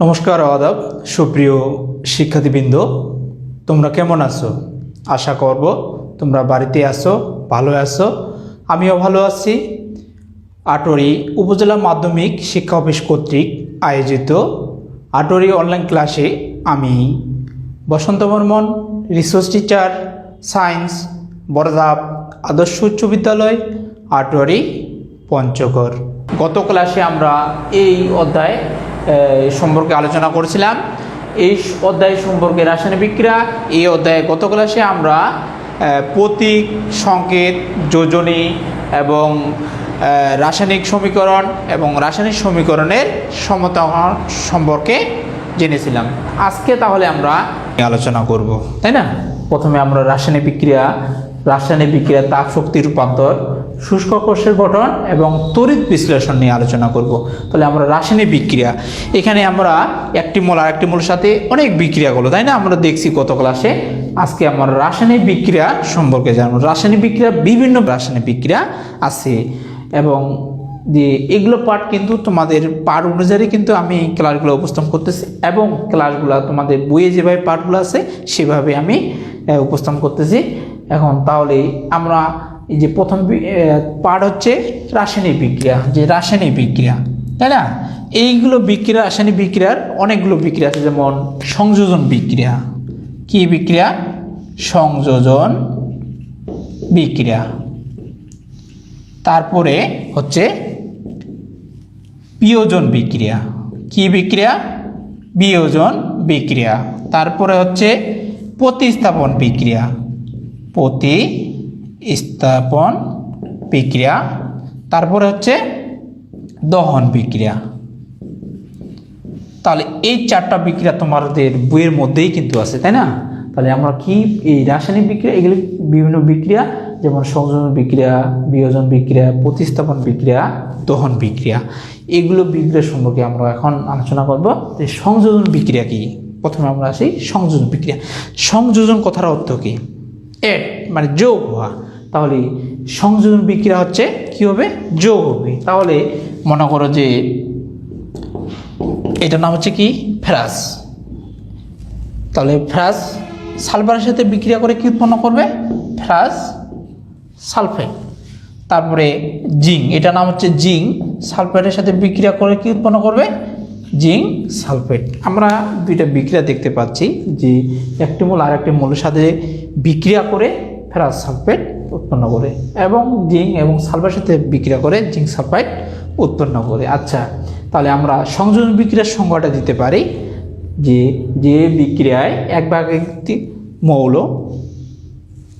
নমস্কার আদাব, সুপ্রিয় শিক্ষার্থীবৃন্দ, তোমরা কেমন আছো? আশা করব তোমরা বাড়িতে আছো, ভালো আছো, আমিও ভালো আছি। আটোরি উপজেলা মাধ্যমিক শিক্ষা অফিস কর্তৃক আয়োজিত আটোরি অনলাইন ক্লাসে আমি, Basanta Barman resource teacher science বরদাব, আদর্শ উচ্চ বিদ্যালয় আটোয়ারি পঞ্চগড়। গত ক্লাসে আমরা এই অধ্যায় সম্পর্কে আলোচনা করেছিলাম। এই অধ্যায় সম্পর্কে রাসায়নিক বিক্রিয়া এই অধ্যায়ে গত ক্লাসে আমরা প্রতীক সংকেত যোজনী এবং রাসায়নিক সমীকরণ এবং রাসায়নিক সমীকরণের সমতা সম্পর্কে জেনেছিলাম। আজকে তাহলে আমরা আলোচনা করব। তাই না? প্রথমে আমরা রাসায়নিক বিক্রিয়া রাসায়নিক বিক্রিয়া তাপ শক্তি রূপান্তর শুষ্ক কোষের গঠন এবং তড়িৎ বিশ্লেষণ নিয়ে আলোচনা করব। তাহলে আমরা রাসায়নিক বিক্রিয়া, এখানে আমরা একটি মূল আর একটি মূলের সাথে অনেক বিক্রিয়াগুলো, তাই না? আমরা দেখছি গত ক্লাসে আজকে আমরা রাসায়নিক বিক্রিয়া সম্পর্কে জানব। রাসায়নিক বিক্রিয়া, বিভিন্ন রাসায়নিক বিক্রিয়া আছে এবং যে এগুলো পার্ট কিন্তু তোমাদের পার্ট অনুযায়ী কিন্তু আমি ক্লাসগুলো উপস্থাপন করতেছি এবং ক্লাসগুলো তোমাদের বইয়ে যেভাবে পার্টগুলো আছে, সেভাবে আমি উপস্থাপন করতেছি। এখন তাহলে আমরা এই যে প্রথম পার্ট হচ্ছে রাসায়নিক বিক্রিয়া, যে রাসায়নিক বিক্রিয়া, তাই না? এইগুলো বিক্রিয়া, রাসায়নিক বিক্রিয়ার অনেকগুলো বিক্রিয়া আছে, যেমন সংযোজন বিক্রিয়া। কি বিক্রিয়া? সংযোজন বিক্রিয়া। তারপরে হচ্ছে বিয়োজন বিক্রিয়া। কি বিক্রিয়া? বিয়োজন বিক্রিয়া। তারপরে হচ্ছে প্রতিস্থাপন বিক্রিয়া। প্রতিস্থাপন বিক্রিয়া, তারপরে হচ্ছে দহন বিক্রিয়া। তাহলে এই চারটা বিক্রিয়া তোমাদের বইয়ের মধ্যেই কিন্তু আছে, তাই না? তাহলে আমরা কি এই রাসায়নিক বিক্রিয়া, এগুলি বিভিন্ন বিক্রিয়া, যেমন সংযোজন বিক্রিয়া, বিয়োজন বিক্রিয়া, প্রতিস্থাপন বিক্রিয়া, দহন বিক্রিয়া। এগুলো বিক্রিয়া সম্পর্কে আমরা এখন আলোচনা করব। যে সংযোজন বিক্রিয়া কি? প্রথমে আমরা আসি সংযোজন বিক্রিয়া। সংযোজন কথার অর্থ কি? এড মানে যোগ হওয়া। তাহলে সংযোজন বিক্রিয়া হচ্ছে কি হবে? যোগ হবে। তাহলে মনে করো যে এটার নাম হচ্ছে কি? ফেরাস। তাহলে ফেরাস সালফারের সাথে বিক্রিয়া করে কি উৎপন্ন করবে? Ferrous sulphate. তারপরে জিঙ্ক, এটার নাম হচ্ছে জিঙ্ক, সালফেটের সাথে বিক্রিয়া করে কি উৎপন্ন করবে? Zinc sulphate. আমরা দুইটা বিক্রিয়া দেখতে পাচ্ছি যে একটি মূল আর একটি মূলের সাথে বিক্রিয়া করে ফেরাস সালফেট উৎপন্ন করে এবং জিঙ্ক এবং সালফারের সাথে বিক্রিয়া করে জিঙ্ক সালফাইড উৎপন্ন করে। আচ্ছা তাহলে আমরা সংযোজন বিক্রিয়ার সংজ্ঞাটা দিতে পারি যে যে বিক্রিয়ায় এক ভাগ একটি মৌল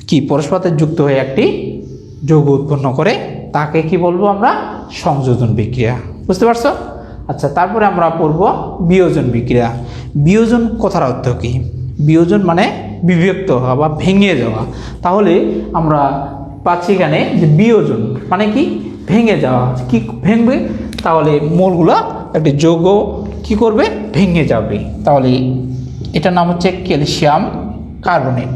কি পরস্পরের যুক্ত হয়ে একটি যৌগ উৎপন্ন করে, তাকে কি বলব আমরা? সংযোজন বিক্রিয়া। বুঝতে পারছ? আচ্ছা তারপরে আমরা পড়ব বিয়োজন বিক্রিয়া। বিয়োজন কথার অর্থ কি? বিয়োজন মানে বিভক্ত হওয়া বা ভেঙে যাওয়া। তাহলে আমরা পাচ্ছি এখানে যে বিয়োজন মানে কি? ভেঙে যাওয়া। কি ভেঙবে? তাহলে মোলগুলো একটি যোগ কি করবে? ভেঙে যাবে। তাহলে এটার নাম হচ্ছে ক্যালসিয়াম কার্বনেট।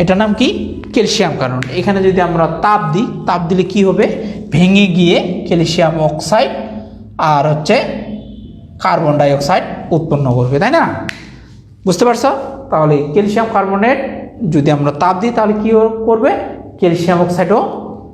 এটার নাম কি? ক্যালসিয়াম কার্বন এখানে যদি আমরা তাপ দিই, তাপ দিলে কি হবে? ভেঙে গিয়ে ক্যালসিয়াম অক্সাইড আর হচ্ছে কার্বন ডাই অক্সাইড উৎপন্ন করবে, তাই না? বুঝতে পারছ? তাহলে ক্যালসিয়াম কার্বনেট যদি আমরা তাপ দিই, তাহলে কি করবে? ক্যালসিয়াম অক্সাইডও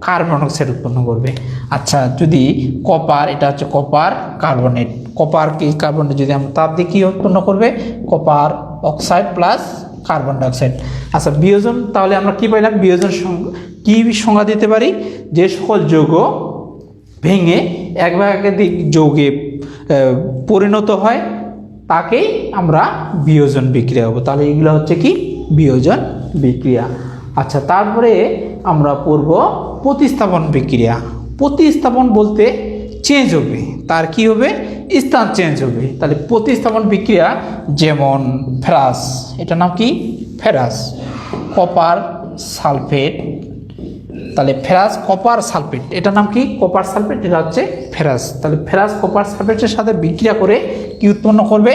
কার্বন অক্সাইড উৎপন্ন করবে। আচ্ছা যদি কপার, এটা হচ্ছে কপার কার্বনেট। কপার কি কার্বনেট যদি আমরা তাপ দিই, কী উৎপন্ন করবে? Copper oxide plus carbon dioxide. আচ্ছা বিয়োজন, তাহলে আমরা কি পাইলাম? বিয়োজন কি সংজ্ঞা দিতে পারি? যে সকল যৌগ ভেঙে এক একাধিক যৌগে পরিণত হয়, তাকেই আমরা বিয়োজন বিক্রিয়া হব। তাহলে এগুলো হচ্ছে কি? বিয়োজন বিক্রিয়া। আচ্ছা তারপরে আমরা পড়ব প্রতিস্থাপন বিক্রিয়া। প্রতিস্থাপন বলতে চেঞ্জ হবে। তার কি হবে? স্থান চেঞ্জ হবে। তাহলে প্রতিস্থাপন বিক্রিয়া যেমন ফেরাস এটা নাম কি? ফেরাস। Copper sulphate. তাহলে ফেরাস কপার সালফেট, এটার নাম কি? কপার সালফেট, এটা হচ্ছে ফেরাস। তাহলে ফেরাস কপার সালফেটের সাথে বিক্রিয়া করে কি উৎপন্ন করবে?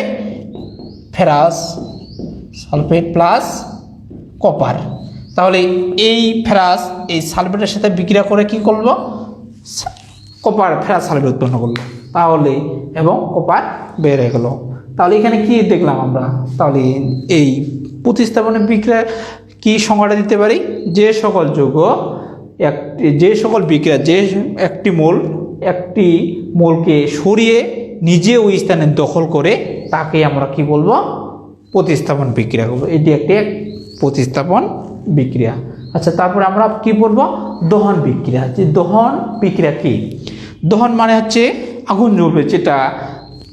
Ferrous, sulphate plus copper. তাহলে এই ফেরাস, এই সালফেটের সাথে বিক্রিয়া করে কি করব কপার, ফেরাস সালফেট উৎপন্ন করল। তাহলে, এবং কপার হয়ে গেলো। তাহলে এখানে কি দেখলাম আমরা? তাহলে এই প্রতিস্থাপনের বিক্রিয়া কি সংজ্ঞাটা দিতে পারি? যে সকল যৌগ এক যে সকল বিক্রিয়া, যে একটি মোল একটি মোলকে সরিয়ে নিজে ওই স্থানে দখল করে তাকে আমরা কি বলব? প্রতিস্থাপন বিক্রিয়া করব এটি একটি এক প্রতিস্থাপন বিক্রিয়া। আচ্ছা তারপরে আমরা কি বলব? দহন বিক্রিয়া। যে দহন বিক্রিয়া কি? দহন মানে হচ্ছে আগুন জ্বলবে, যেটা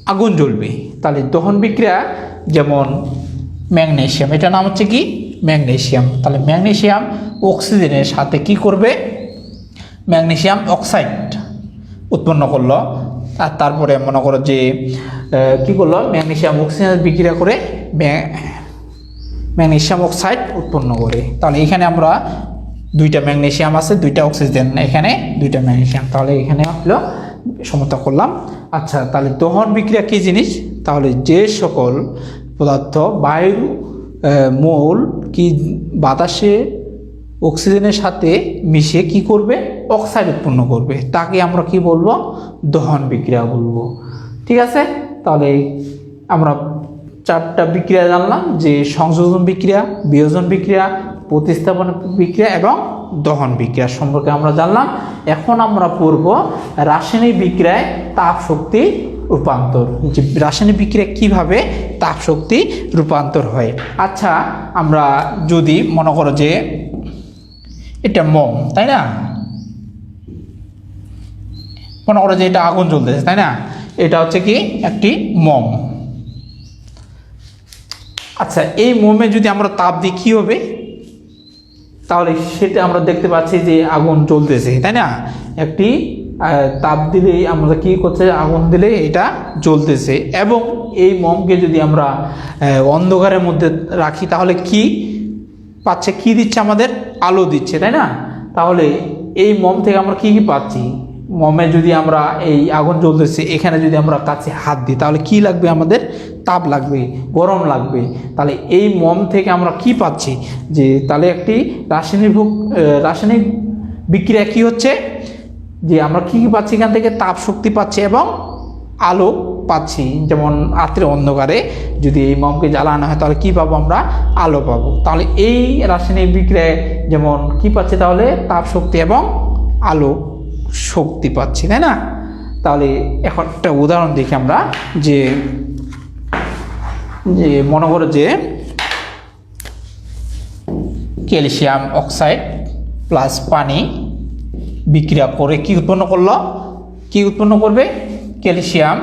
আগুন জ্বলবে। তাহলে দহন বিক্রিয়া যেমন ম্যাগনেশিয়াম এটা নাম হচ্ছে কি? ম্যাগনেশিয়াম। তাহলে ম্যাগনেশিয়াম অক্সিজেনের সাথে কি করবে? Magnesium oxide. উৎপন্ন করল। আর তারপরে মনে করো যে কি করল? ম্যাগনেশিয়াম অক্সিজেন বিক্রিয়া করে ম্যাগনেশিয়াম অক্সাইড উৎপন্ন করে। তাহলে এখানে আমরা দুইটা ম্যাগনেশিয়াম আছে, দুইটা অক্সিজেন, এখানে দুইটা ম্যাগনেশিয়াম। তাহলে এখানে হলো, সমতা করলাম। আচ্ছা তাহলে দহন বিক্রিয়া কী জিনিস? তাহলে যে সকল পদার্থ, বায়ু মৌল, কি বাতাসে অক্সিজেনের সাথে মিশে কি করবে? অক্সাইড উৎপন্ন করবে। তাকে আমরা কি বলব? দহন বিক্রিয়া বলব। ঠিক আছে? তাহলে আমরা চারটা বিক্রিয়া জানলাম, যে সংযোজন বিক্রিয়া, বিয়োজন বিক্রিয়া, প্রতিস্থাপন বিক্রিয়া এবং দহন বিক্রিয়া সম্পর্কে আমরা জানলাম। এখন আমরা পড়ব রাসায়নিক বিক্রিয়ায় তাপ শক্তি রূপান্তর। যে রাসায়নিক বিক্রিয়া কীভাবে তাপ শক্তি রূপান্তর হয়? আচ্ছা আমরা যদি মনে করো যে এটা মোম, তাই না? মনে করো যে এটা আগুন জ্বলতেছে, তাই না? এটা হচ্ছে কি? একটি মম। আচ্ছা এই মোমে যদি আমরা তাপ দিই, কী হবে? তাহলে সেটা আমরা দেখতে পাচ্ছি যে আগুন জ্বলতেছে, তাই না? একটি তাপ দিলেই আমরা কি করছে? আগুন দিলে এটা জ্বলতেছে। এবং এই মমকে যদি আমরা অন্ধকারের মধ্যে রাখি, তাহলে কি? পাচ্ছে, কি দিচ্ছে আমাদের? আলো দিচ্ছে, তাই না? তাহলে এই মম থেকে আমরা কি কি পাচ্ছি? মমে যদি আমরা এই আগুন জ্বলতেছে, এখানে যদি আমরা কাছে হাত দিই, তাহলে কি লাগবে আমাদের? তাপ লাগবে, গরম লাগবে। তাহলে এই মম থেকে আমরা কি পাচ্ছি? যে তাহলে একটি রাসায়নিক রাসায়নিক বিক্রিয়া কি হচ্ছে? যে আমরা কি কি পাচ্ছি এখান থেকে? তাপ শক্তি পাচ্ছি এবং আলো পাচ্ছি, যেমন রাত্রে অন্ধকারে যদি এই মমকে জ্বালানো হয়, তাহলে কী পাবো আমরা? আলো পাবো। তাহলে এই রাসায়নিক বিক্রিয়ায় যেমন কি পাচ্ছে তাহলে? তাপ শক্তি এবং আলো শক্তি পাচ্ছি, তাই না? তাহলে এখন একটা উদাহরণ দেখি আমরা, যে যে মনে করো যে ক্যালসিয়াম অক্সাইড প্লাস পানি বিক্রিয়া করে কি উৎপন্ন করল? কি উৎপন্ন করবে? Calcium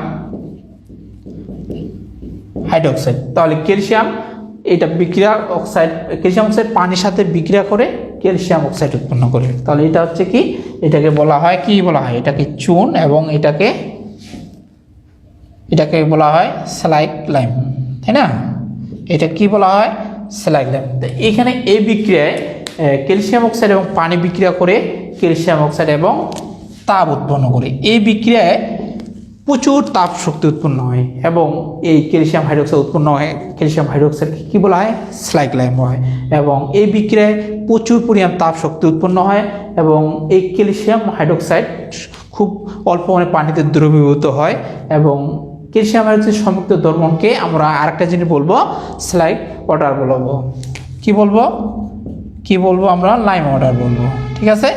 hydroxide. তাহলে ক্যালসিয়াম, এটা বিক্রিয়া অক্সাইড, ক্যালসিয়াম অক্সাইড পানির সাথে বিক্রিয়া করে ক্যালসিয়াম অক্সাইড উৎপন্ন করে। তাহলে এটা হচ্ছে কি? এটাকে বলা হয়, কি বলা হয়? এটাকে চুন এবং এটাকে এটাকে বলা হয় স্যালাইক লাইম তাই না? এটা কি বলা হয়? স্যালাইক লাইম তো এখানে এই বিক্রিয়ায় ক্যালসিয়াম অক্সাইড এবং পানি বিক্রিয়া করে ক্যালসিয়াম অক্সাইড এবং তাপ উৎপন্ন করে। এই বিক্রিয়ায় প্রচুর তাপ শক্তি উৎপন্ন হয় এবং এই ক্যালসিয়াম হাইড্রোক্সাইড উৎপন্ন হয়। ক্যালসিয়াম হাইড্রোক্সাইড কী বলা হয়? স্লাইক লাইম হয়। এবং এই বিক্রিয়ায় প্রচুর পরিমাণ তাপ শক্তি উৎপন্ন হয় এবং এই ক্যালসিয়াম হাইড্রোক্সাইড খুব অল্প মানে পানিতে দ্রবীভূত হয় এবং ক্যালসিয়াম হাইড্রোক্সাইড সংযুক্ত দ্রবণকে আমরা আরেকটা জিনিস বলব স্লাইক ওয়াটার বলব। কি বলব? কি বলব আমরা? লাইম ওয়াটার বলব। ঠিক আছে?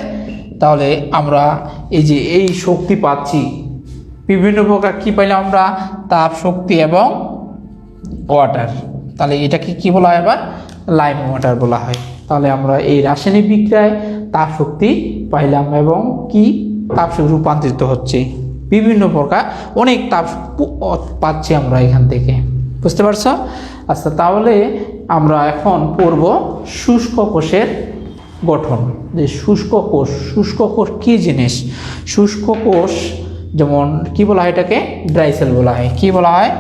তাহলে আমরা এই যে এই শক্তি পাচ্ছি বিভিন্ন প্রকার কি পাইলাম আমরা তাপ, শক্তি এবং ওয়াটার তাহলে এটাকে কি বলা হয় আবার? লাইম ওয়াটার বলা হয়। তাহলে আমরা এই রাসায়নিক বিক্রিয়ায় তাপ, শক্তি পাইলাম এবং কি তাপ শক্তি রূপান্তরিত হচ্ছে। বিভিন্ন প্রকার অনেক তাপ পাচ্ছি আমরা এখান থেকে। বুঝতে পারছ? আচ্ছা তাহলে আমরা এখন পড়ব শুষ্ক কোষের গঠন। যে শুষ্ক কোষ শুষ্ক কোষ কী জিনিস? শুষ্ক কোষ যেমন, কি বলা হয় এটাকে? ড্রাই সেল বলা হয়। কি বলা হয়?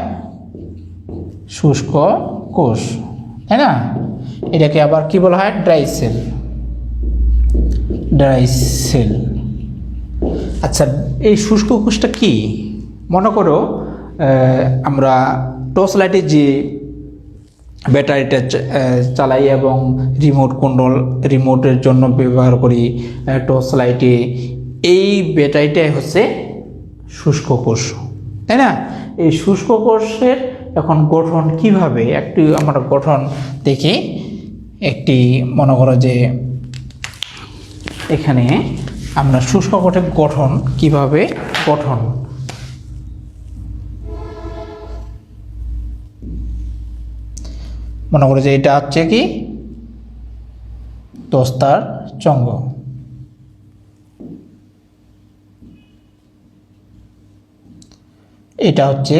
শুষ্ক কোষ। তাই না? এটাকে আবার কি বলা হয়? ড্রাই সেল ড্রাই সেল আচ্ছা এই শুষ্ক কোষটা কি? মনে করো আমরা টর্চ লাইটে যে ব্যাটারিটা চালাই এবং রিমোট কন্ট্রোল, রিমোটের জন্য ব্যবহার করি টর্চ লাইটে এই ব্যাটারিটাই হচ্ছে শুষ্ক কোষ, তাই না? এই শুষ্ক কোষের এখন গঠন কীভাবে? একটি আমরা গঠন দেখি একটি মনে করো যে এখানে আমরা শুষ্ক কঠের গঠন কীভাবে গঠন? মনে করো যে এটা হচ্ছে কি? দস্তার চঙ্গ। এটা হচ্ছে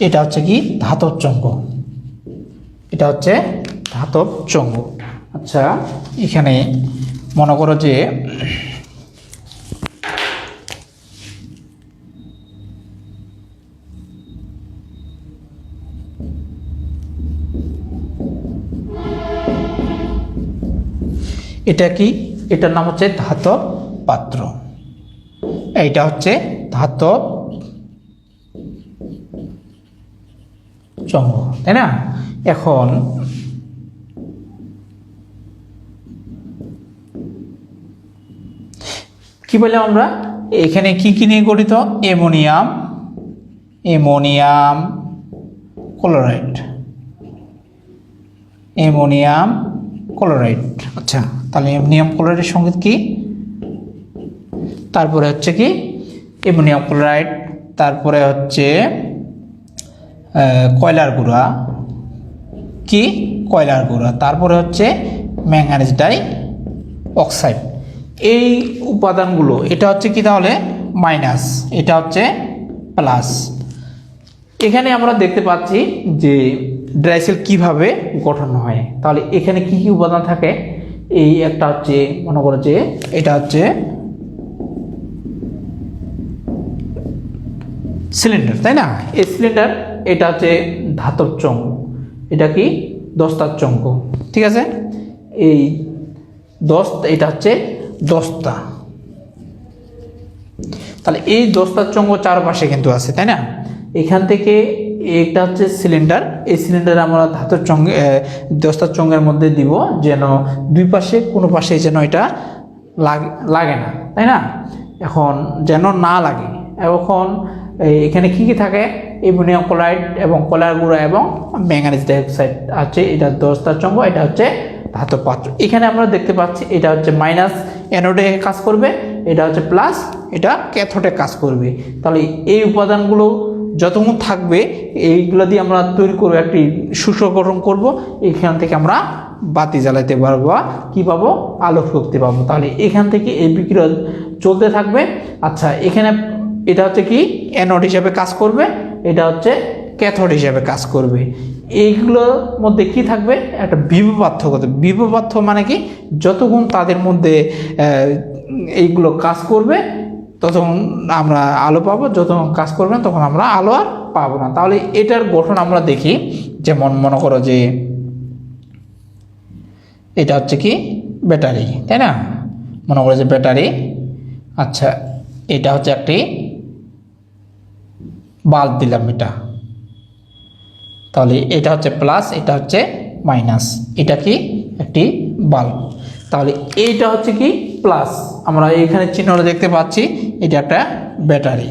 এটা হচ্ছে কি? ধাতব চঙ্গ। এটা হচ্ছে ধাতব চঙ্গ। আচ্ছা এখানে মনে করো যে এটা কি? এটার নাম হচ্ছে ধাতব পাত্র। এইটা হচ্ছে ধাতব চঙ্গ তাই না? এখন কি বললাম আমরা? এখানে কি কি নিয়ে গঠিত? Ammonium ammonium chloride. Ammonium chloride আচ্ছা। তাহলে অ্যামোনিয়াম ক্লোরাইডের সঙ্গে কি? তারপরে হচ্ছে কি? অ্যামোনিয়াম ক্লোরাইড তারপরে হচ্ছে কয়লার গুঁড়া। কি? কয়লার গুঁড়া। তারপরে হচ্ছে ম্যাঙ্গানিজ ডাই অক্সাইড। এই উপাদানগুলো, এটা হচ্ছে কি তাহলে? মাইনাস। এটা হচ্ছে প্লাস। এখানে আমরা দেখতে পাচ্ছি যে ড্রাইসেল কীভাবে গঠন হয়। তাহলে এখানে কি কি উপাদান থাকে? এই একটা হচ্ছে, মনে করো যে এটা হচ্ছে সিলিন্ডার, তাই না? এই সিলিন্ডার, এটা হচ্ছে ধাতব চঙ্ক এটা কি? দস্তার চঙ্ক ঠিক আছে? এই দস্ত, এটা হচ্ছে দস্তা। তাহলে এই দস্তার চঙ্গ চারপাশে কিন্তু আছে, তাই না? এখান থেকে এটা হচ্ছে সিলিন্ডার এই সিলিন্ডার আমরা ধাতুর চঙ্গে দস্তার চঙ্গের মধ্যে দিব যেন দুই পাশে, কোনো পাশে যেন এটা লাগে না, তাই না? এখন যেন না লাগে। এখন এখানে কি কি থাকে? অ্যামোনিয়াম ক্লোরাইড এবং কলার গুঁড়া এবং ম্যাঙ্গানিজ ডাইঅক্সাইড আছে। এটা দস্তার চঙ্গ এটা হচ্ছে ধাতব পাত্র। এখানে আমরা দেখতে পাচ্ছি এটা হচ্ছে মাইনাস অ্যানোডে কাজ করবে, এটা হচ্ছে প্লাস, এটা ক্যাথোডে কাজ করবে। তাহলে এই উপাদানগুলো যতক্ষণ থাকবে, এইগুলো দিয়ে আমরা তৈরি করব, একটি শুষ্ক গঠন করব, এখান থেকে আমরা বাতি জ্বালাতে পারব, বা কী পাবো? আলোক শক্তি পাবো। তাহলে এখান থেকে এই বিক্রিয়া চলতে থাকবে। আচ্ছা এখানে এটা হচ্ছে কি? অ্যানোড হিসাবে কাজ করবে, এটা হচ্ছে ক্যাথোড হিসাবে কাজ করবে। এইগুলোর মধ্যে কি থাকবে? একটা বিভব পার্থক্য। বিভব পার্থক্য মানে কি? যতক্ষণ তাদের মধ্যে এইগুলো কাজ করবে ততক্ষণ আমরা আলো পাবো, যতক্ষণ কাজ করবেন তখন আমরা আলো আর পাবো না। তাহলে এটার গঠন আমরা দেখি, যেমন মনে করো যে এটা হচ্ছে কি ব্যাটারি, তাই না? মনে করো যে ব্যাটারি আচ্ছা এটা হচ্ছে একটি বাল্ব দিলাম এটা। তাহলে এটা হচ্ছে প্লাস, এটা হচ্ছে মাইনাস, এটা কি একটি বাল্ব। তাহলে এইটা হচ্ছে কি প্লাস আমরা এখানে চিহ্নটা দেখতে পাচ্ছি, এটা একটা ব্যাটারি।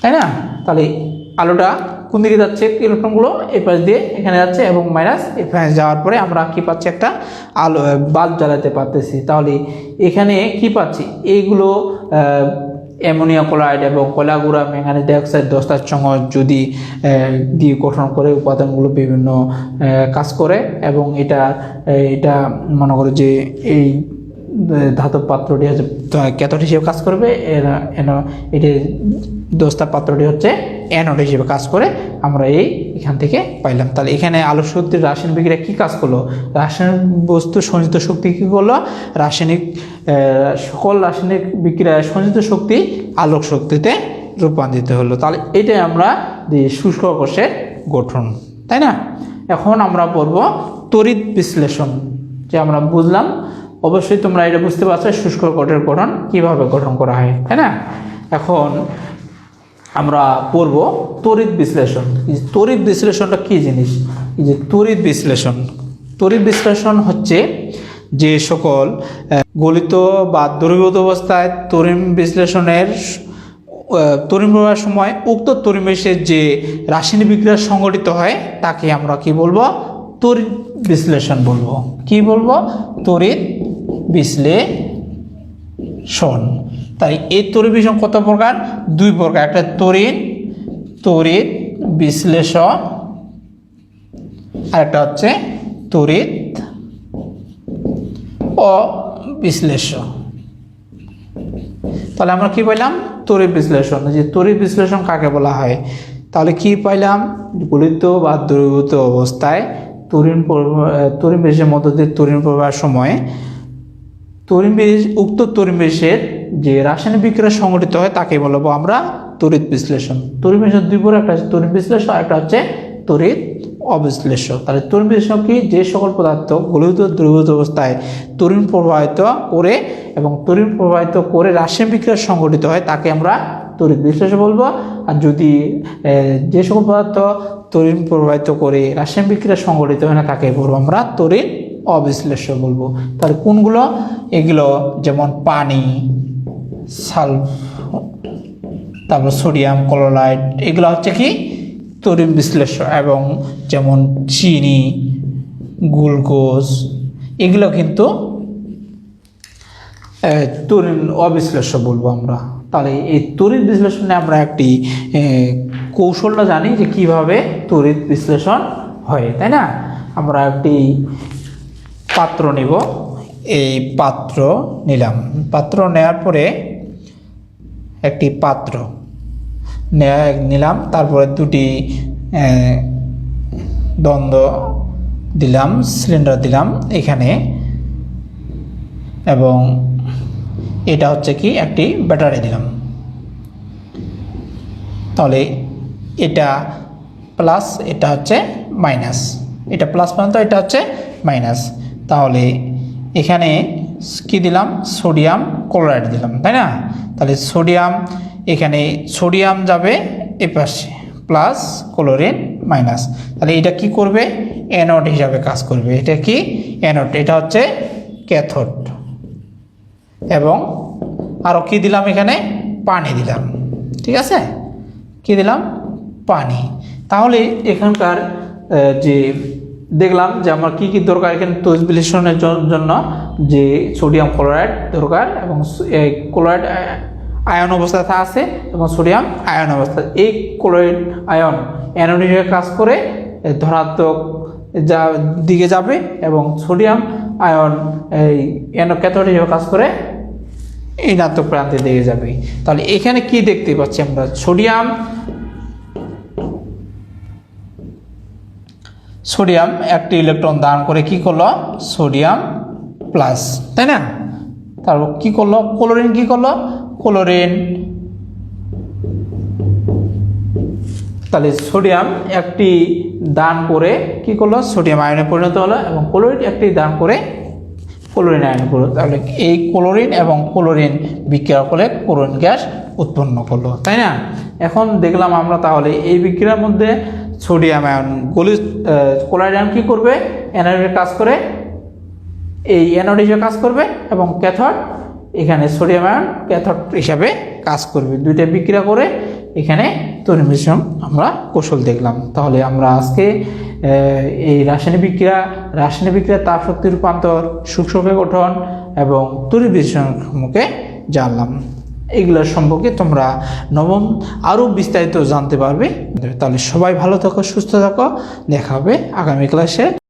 তাই না? তাহলে আলোটা কোন দিকে যাচ্ছে? ইলেকট্রনগুলো এই পাশ দিয়ে এখানে যাচ্ছে এবং মাইনাস এই পাশে যাওয়ার পরে আমরা কি পাচ্ছি? একটা আলো, বাল্ব জ্বালাতে পারতেছি। তাহলে এখানে কি পাচ্ছি? এইগুলো অ্যামোনিয়া ক্লোরাইড এবং কয়লা গুঁড়া ম্যাঙ্গানিজ ডাইঅক্সাইড দস্তার সঙ্গ যদি দিয়ে গঠন করে উপাদানগুলো বিভিন্ন কাজ করে এবং এটা এটা মনে করো যে এই ধাতব পাত্রটি হচ্ছে ক্যাথোড হিসেবে কাজ করবে এটি দস্তার পাত্রটি হচ্ছে অ্যানোড হিসেবে কাজ করে, আমরা এই এখান থেকে পাইলাম। তাহলে এখানে আলোক শক্তির রাসায়নিক বিক্রিয়া কী কাজ করল? রাসায়নিক বস্তু সঞ্চিত শক্তি কী করল? রাসায়নিক সকল রাসায়নিক বিক্রিয়ায় সঞ্চিত শক্তি আলোক শক্তিতে রূপান্তরিত হলো। তাহলে এটাই আমরা যে শুষ্ক কোষের গঠন, তাই না? এখন আমরা পড়ব তড়িৎ বিশ্লেষণ, যে আমরা বুঝলাম। অবশ্যই তোমরা এটা বুঝতে পারছ শুষ্ক কোষের গঠন কীভাবে গঠন করা হয়, তাই না? এখন আমরা পড়ব তড়িৎ বিশ্লেষণ। তড়িৎ বিশ্লেষণটা কী জিনিস? এই যে তড়িৎ বিশ্লেষণ। তড়িৎ বিশ্লেষণ হচ্ছে যে সকল গলিত বা দ্রবীভূত অবস্থায় তরিম বিশ্লেষণের তরিম প্রবাহের সময় উক্ত তরিমেশের যে রাসায়নিক বিক্রিয়া সংঘটিত হয়, তাকে আমরা কি বলব? তড়িৎ বিশ্লেষণ বলব। কি বলব? তড়িৎ বিশ্লেষণ। তাই এই তড়িৎ বিশ্লেষণ কত প্রকার? দুই প্রকার। একটা তড়িৎ তড়িৎ বিশ্লেষণ, আর একটা হচ্ছে তড়িৎ অবিশ্লেষ্য তাহলে আমরা কি পাইলাম? তড়িৎ বিশ্লেষণ। যে তড়িৎ বিশ্লেষণ কাকে বলা হয়? তাহলে কি পাইলাম? গলিত বা দ্রবীভূত অবস্থায় তরিণ তরিণ বেশের মধ্য দিয়ে তরিণ প্রবাহের সময় তরিণ বেশ উক্ত তরিণ বেশের যে রাসায়নিক বিক্রিয়া সংঘটিত হয় তাকে বলব আমরা তড়িৎ বিশ্লেষণ। তরিণ বেশের দুই প্রকার একটা হচ্ছে তরিণ বিশ্লেষণ একটা হচ্ছে তড়িৎ অবিশ্লেষ্য। তাহলে তরুণ বিশ্লেষণ কি? যে সকল পদার্থ গলিত দ্রবীভূত অবস্থায় তরুণ প্রবাহিত করে এবং তরুণ প্রবাহিত করে রাসায়নিক বিক্রিয়া সংঘটিত হয়, তাকে আমরা তড়িৎ বিশ্লেষণ বলব। আর যদি যে সকল পদার্থ তরুণ প্রবাহিত করে রাসায়নিক বিক্রিয়া সংঘটিত হয় না, তাকে বলব আমরা তড়িৎ অবিশ্লেষ্য বলব। তাহলে কোনগুলো? এগুলো যেমন পানি, সালফ, তারপর সোডিয়াম, ক্লোরাইড, এগুলো হচ্ছে কি? তরিম বিশ্লেষ্য এবং যেমন চিনি, গ্লুকোজ, এগুলো কিন্তু তরিন অবিশ্লেষ্য বলব আমরা। তাহলে এই তড়িৎ বিশ্লেষণে আমরা একটি কৌশলটা জানি যে কীভাবে তড়িৎ বিশ্লেষণ হয়, তাই না? আমরা একটি পাত্র নিব। এই পাত্র নিলাম। পাত্র নেওয়ার পরে একটি পাত্র। নিলাম। তারপরে দুটি দ্বন্দ্ব দিলাম, সিলিন্ডার দিলাম এখানে। এবং এটা হচ্ছে কি, একটি ব্যাটারি দিলাম। তাহলে এটা প্লাস, এটা হচ্ছে মাইনাস। এটা প্লাস পর্যন্ত এটা হচ্ছে মাইনাস। তাহলে এখানে কি দিলাম? সোডিয়াম ক্লোরাইড দিলাম, তাই না? তাহলে সোডিয়াম এখানে সোডিয়াম যাবে এ পাশে প্লাস ক্লোরিন মাইনাস তাহলে এটা কি করবে? অ্যানোড হিসাবে কাজ করবে। এটা কি? অ্যানোড এটা হচ্ছে ক্যাথোড এবং আরও কি দিলাম এখানে? পানি দিলাম। ঠিক আছে? কি দিলাম? পানি। তাহলে এখানকার যে দেখলাম যে আমার কি কি দরকার এখানে তৈজ বিশ্লেষণের জন্য, যে সোডিয়াম ক্লোরাইড দরকার এবং ক্লোরাইড আয়ন অবস্থায় আছে? এবং সোডিয়াম আয়ন অবস্থা। এই ক্লোরাইড আয়ন অ্যানোড হিসেবে কাজ করে ধনাত্মক যা দিকে যাবে এবং সোডিয়াম আয়ন এই অ্যানো ক্যাথোড হিসেবে কাজ করে নাটক প্রান্তে দিকে যাবে। তাহলে এখানে কি দেখতে পাচ্ছি আমরা? সোডিয়াম সোডিয়াম একটি ইলেকট্রন দান করে কি করল? সোডিয়াম প্লাস, তাই না? তারপর কি করল? ক্লোরিন কি করল? ক্লোরিন তাহলে সোডিয়াম একটি দান করে কি করল? সোডিয়াম আয়নে পরিণত হলো এবং ক্লোরিন একটি দান করে ক্লোরিন আয়ন করল তাহলে এই ক্লোরিন এবং ক্লোরিন বিক্রিয়া করে ক্লোরিন গ্যাস উৎপন্ন করল, তাই না? এখন দেখলাম আমরা তাহলে এই বিক্রিয়ার মধ্যে সোডিয়াম আয়ন গলি ক্লোরাইড আয়ন কী করবে? অ্যানোডের কাজ করে, এই অ্যানোড কাজ করবে এবং ক্যাথড এখানে সোডিয়াম আয়ন ক্যাথড হিসাবে কাজ করবে। দুইটা বিক্রিয়া করে এখানে তরুণ মিশ্রণ আমরা কৌশল দেখলাম। তাহলে আমরা আজকে এই রাসায়নিক বিক্রিয়া রাসায়নিক বিক্রিয়া তাপ শক্তি রূপান্তর, সূক্ষ্মকে গঠন এবং তড়িৎ বিশ্লেষণকে জানলাম। এগুলোর সম্পর্কে তোমরা নবম আরও বিস্তারিত জানতে পারবে। তাহলে সবাই ভালো থাকো, সুস্থ থাকো। দেখা হবে আগামী ক্লাসে